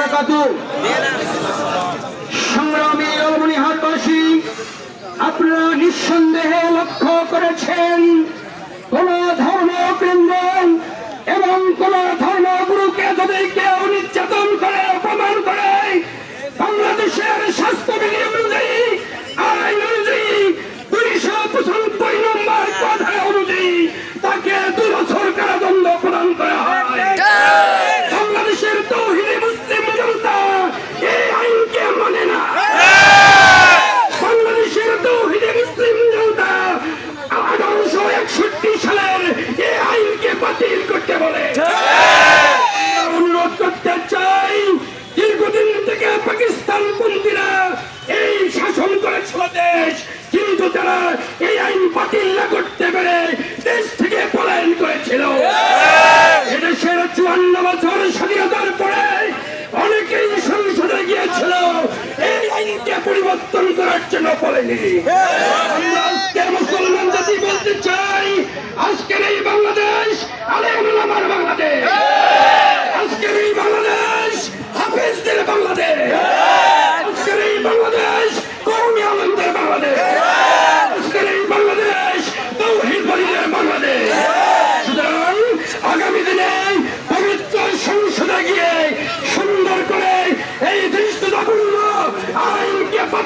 বারাকাতু। সংগ্রামী আপনারা নিঃসন্দেহে লক্ষ্য করেছেন, কোন ধর্ম কেন্দ্র এবং কোন ধর্মগুরুকে যদি কেউ নির্যাতন করে, অপমান করে, বাংলাদেশের স্বাস্থ্য এই পরিবর্তন করার জন্য বলেনি। আমরা আজকে মুসলমান জাতি বলতে চাই, আজকের এই বাংলাদেশ আলেমার বাংলাদেশ। আজকের এই বাংলাদেশ হাফিজদের বাংলাদেশ। আজকের এই বাংলাদেশ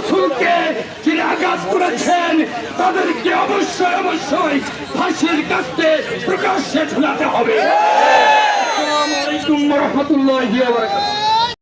রসুলকে যিনি আঘাত করেছেন তাদেরকে অবশ্যই অবশ্যই ফাঁসির কাছে প্রকাশ্যে ঝুলাতে হবে। রহমতুল্লাহ